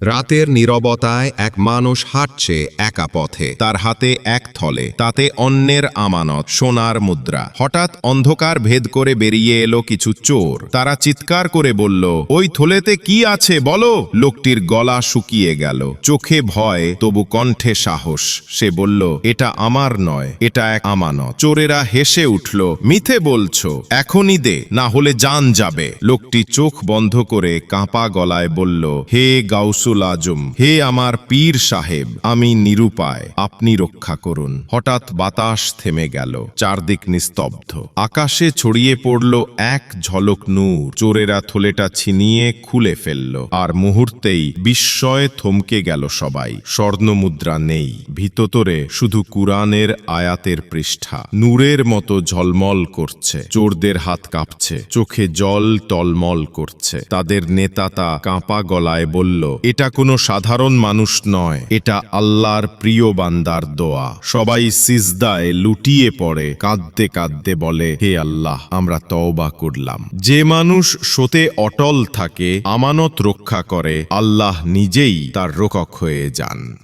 রাতের নীরবতায় এক মানুষ হাঁটছে একা পথে। তার হাতে এক থলে, তাতে অন্যের আমানত, সোনার মুদ্রা। হঠাৎ অন্ধকার ভেদ করে বেরিয়ে এলো কিছু চোর। তারা চিৎকার করে বলল, ওই থলেতে কি আছে বলো? লোকটির গলা শুকিয়ে গেল। চোখে ভয়, তবু কণ্ঠে সাহস। সে বলল, এটা আমার নয়, এটা এক আমানত। চোরেরা হেসে উঠল মিথে বলছো, এখনই দে, না হলে জান যাবে। লোকটি চোখ বন্ধ করে কাঁপা গলায় বলল, হে গাউসুল আজম, হে আমার পীর সাহেব, আমি নিরুপায়, আপনি রক্ষা করুন। হঠাৎ বাতাস থেমে গেল, চারদিক নিস্তব্ধ। আকাশে ছড়িয়ে পড়ল এক ঝলক নূর। চোরেরা থলেটা ছিনিয়ে খুলে ফেলল, আর মুহূর্তেই বিস্ময়ে থমকে গেল সবাই। স্বর্ণমুদ্রা নেই, ভিততরে শুধু কুরআনের আয়াতের পৃষ্ঠা। নূরের মতো ঝলমল করছে, চোরদের হাত কাঁপছে, চোখে জল টলমল করছে। তাদের নেতা তা কাঁপা গলায় বলল এটা কোনো সাধারণ মানুষ নয়। এটা আল্লাহর প্রিয় বান্দার দোয়া। সবাই সিজদায় লুটিয়ে পড়ে, কাঁদতে কাঁদতে বলে, হে আল্লাহ, আমরা তওবা করলাম। যে মানুষ সোতে অটল থাকে, আমানত রক্ষা করে, আল্লাহ নিজেই তার রোকক হয়ে যান।